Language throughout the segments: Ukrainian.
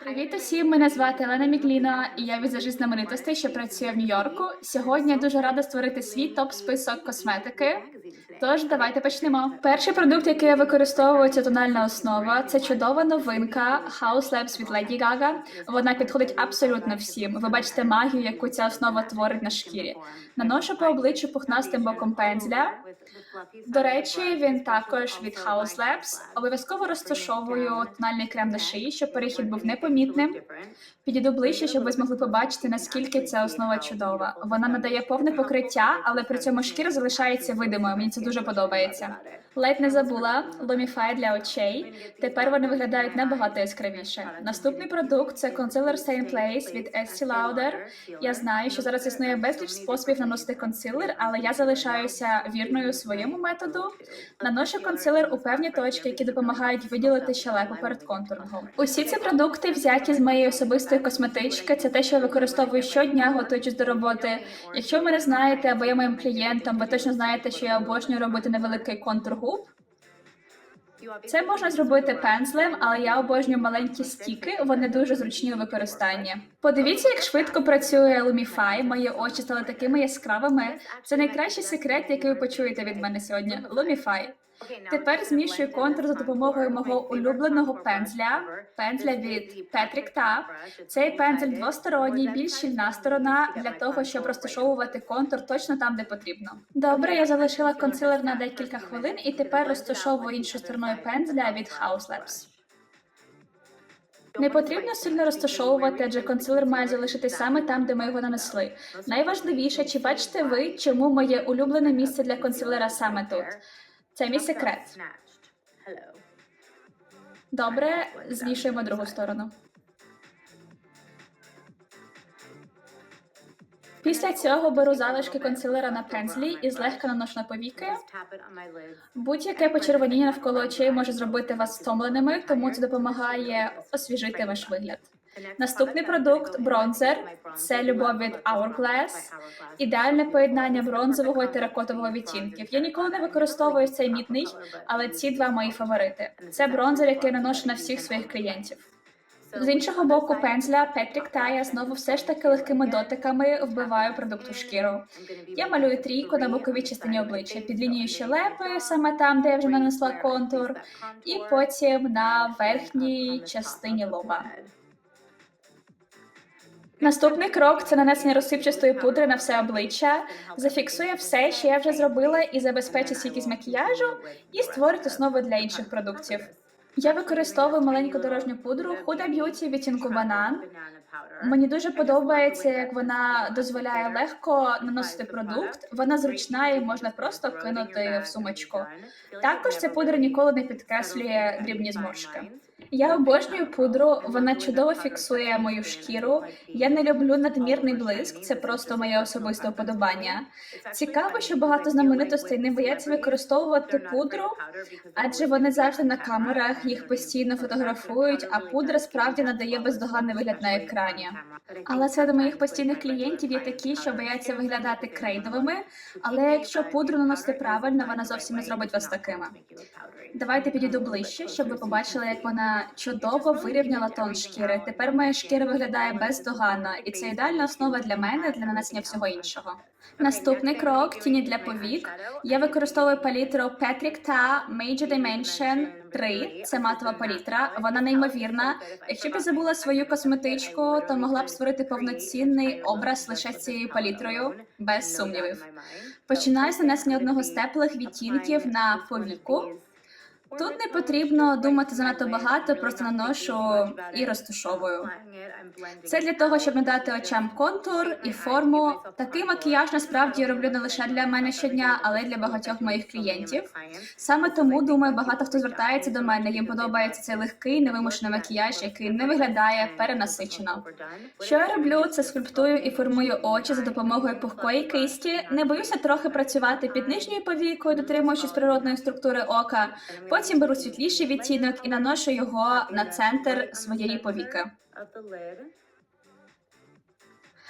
Привіт усім! Мене звати Олена Мікліна, і я візажист знаменитостей, що працює в Нью-Йорку. Сьогодні я дуже рада створити свій топ-список косметики. Тож давайте почнемо. Перший продукт, який я використовую, це тональна основа. Це чудова новинка House Labs від Lady Gaga. Вона підходить абсолютно всім. Ви бачите магію, яку ця основа творить на шкірі. Наношу по обличчю пухнастим боком пензля. До речі, він також від House Labs. Обов'язково розташовую тональний крем на шиї, щоб перехід був непомітним. Підійду ближче, щоб ви змогли побачити, наскільки ця основа чудова. Вона надає повне покриття, але при цьому шкіра залишається видимою. Мені це дуже подобається. Ледь не забула Lumify для очей. Тепер вони виглядають набагато яскравіше. Наступний продукт це консилер in Place від Estee Lauder. Я знаю, що зараз існує безліч способів наносити консилер, але я залишаюся вірною своєму методу. Наношу консилер у певні точки, які допомагають виділити щелепу перед контурингом. Усі ці продукти взяті з моєї особистої косметички. Це те, що я використовую щодня, готуючись до роботи. Якщо ви мене знаєте або є моїм клієнтом, ви точно знаєте, що я обожнюю робити невеликий контур губ. Це можна зробити пензлем, але я обожнюю маленькі стіки, вони дуже зручні у використанні. Подивіться, як швидко працює Lumify. Мої очі стали такими яскравими. Це найкращий секрет, який ви почуєте від мене сьогодні. Lumify. Тепер змішую контур за допомогою мого улюбленого пензля, пензля від Patrick Ta. Цей пензель двосторонній, більш щільна сторона для того, щоб розташовувати контур точно там, де потрібно. Добре, я залишила консилер на декілька хвилин і тепер розташовую іншою стороною пензля від House Labs. Не потрібно сильно розташовувати, адже консилер має залишитись саме там, де ми його нанесли. Найважливіше, чи бачите ви, чому моє улюблене місце для консилера саме тут? Це мій секрет. Добре, змішуємо другу сторону. Після цього беру залишки консилера на пензлі і злегка наношу на повіки. Будь-яке почервоніння навколо очей може зробити вас втомленими, тому це допомагає освіжити ваш вигляд. Наступний продукт бронзер. Це любов від Hourglass. Ідеальне поєднання бронзового і теракотового відтінків. Я ніколи не використовую цей мідний, але ці два мої фаворити. Це бронзер, який наношу на всіх своїх клієнтів. З іншого боку, пензля Петрік Тая знову все ж таки легкими дотиками вбиваю продукт у шкіру. Я малюю трійку на боковій частині обличчя, під лінією щелепи, саме там, де я вже нанесла контур, і потім на верхній частині лоба. Наступний крок це нанесення розсипчастої пудри на все обличчя. Зафіксує все, що я вже зробила, і забезпечить стійкість макіяжу, і створить основу для інших продуктів. Я використовую маленьку дорожню пудру Huda Beauty відтінку банан. Мені дуже подобається, як вона дозволяє легко наносити продукт. Вона зручна і можна просто кинути в сумочку. Також ця пудра ніколи не підкреслює дрібні зморшки. Я обожнюю пудру, вона чудово фіксує мою шкіру. Я не люблю надмірний блиск, це просто моє особисте вподобання. Цікаво, що багато знаменитостей не бояться використовувати пудру, адже вони завжди на камерах їх постійно фотографують, а пудра справді надає бездоганний вигляд на екрані. Але серед моїх постійних клієнтів є такі, що бояться виглядати крейдовими. Але якщо пудру наносити правильно, вона зовсім не зробить вас такими. Давайте підійду ближче, щоб ви побачили, як вона чудово вирівняла тон шкіри. Тепер моя шкіра виглядає бездоганно, і це ідеальна основа для мене для нанесення всього іншого. Наступний крок тіні для повік. Я використовую палітру Patrick Ta Major Dimension 3. Це матова палітра. Вона неймовірна. Якщо б я забула свою косметичку, то могла б створити повноцінний образ лише цією палітрою, без сумнівів. Починаю з нанесення одного з теплих відтінків на повіку. Тут не потрібно думати занадто багато, просто наношу і розташовую. Це для того, щоб надати очам контур і форму. Такий макіяж насправді роблю не лише для мене щодня, але й для багатьох моїх клієнтів. Саме тому думаю, багато хто звертається до мене. Їм подобається цей легкий, невимушений макіяж, який не виглядає перенасичено. Що я роблю? Це скульптую і формую очі за допомогою пухкої кисті. Не боюся трохи працювати під нижньою повікою, дотримуючись природної структури ока. Потім беру світліший відтінок і наношу його на центр своєї повіки.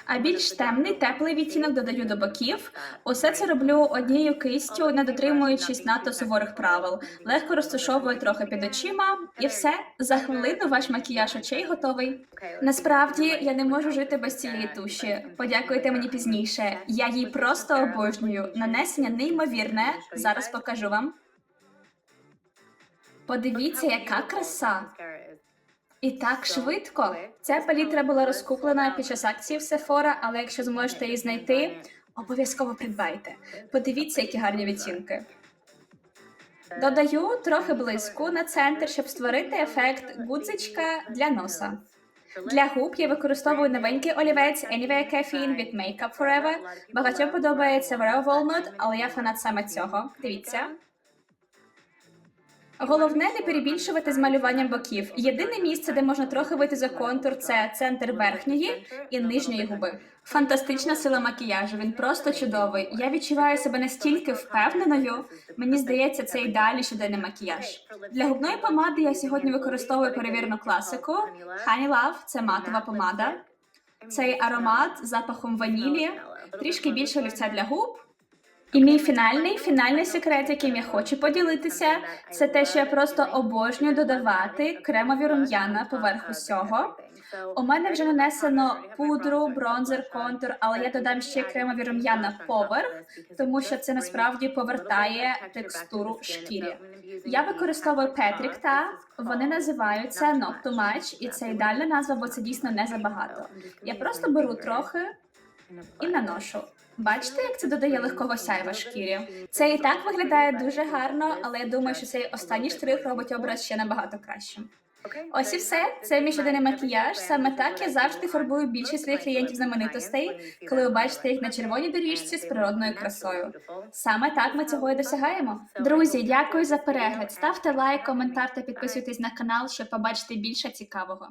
А більш темний, теплий відтінок додаю до боків. Усе це роблю однією кистю, не дотримуючись надто суворих правил. Легко розташовую трохи під очима, і все за хвилину ваш макіяж очей готовий. Насправді я не можу жити без цієї туші. Подякуйте мені пізніше. Я її просто обожнюю. Нанесення неймовірне. Зараз покажу вам. Подивіться, яка краса! І так швидко. Ця палітра була розкуплена під час акції в Sephora, але якщо зможете її знайти, обов'язково придбайте. Подивіться, які гарні відтінки. Додаю трохи блиску на центр, щоб створити ефект гудзичка для носа. Для губ я використовую новенький олівець Anywhere Caffeine від Makeup Forever. Багатьом подобається Raw Walnut, але я фанат саме цього. Дивіться. Головне не перебільшувати з малюванням боків. Єдине місце, де можна трохи вийти за контур, це центр верхньої і нижньої губи. Фантастична сила макіяжу. Він просто чудовий. Я відчуваю себе настільки впевненою. Мені здається, це ідеальний щоденний макіяж. Для губної помади я сьогодні використовую перевірену класику. Honey Love – це матова помада. Цей аромат з запахом ванілі, трішки більше олівця для губ. І мій фінальний фінальний секрет, яким я хочу поділитися, це те, що я просто обожнюю додавати кремові рум'яна поверх усього. У мене вже нанесено пудру, бронзер, контур, але я додам ще кремові рум'яна поверх, тому що це насправді повертає текстуру шкірі. Я використовую Petric та вони називаються Not Too Much, і це ідеальна назва, бо це дійсно не забагато. Я просто беру трохи і наношу. Бачите, як це додає легкого сяйва шкірі? Це і так виглядає дуже гарно, але я думаю, що цей останній штрих робить образ ще набагато кращим. Ось і все. Це мій щоденний макіяж. Саме так я завжди фарбую більшість своїх клієнтів знаменитостей, коли ви бачите їх на червоній доріжці з природною красою. Саме так ми цього і досягаємо. Друзі, дякую за перегляд. Ставте лайк, коментар та підписуйтесь на канал, щоб побачити більше цікавого.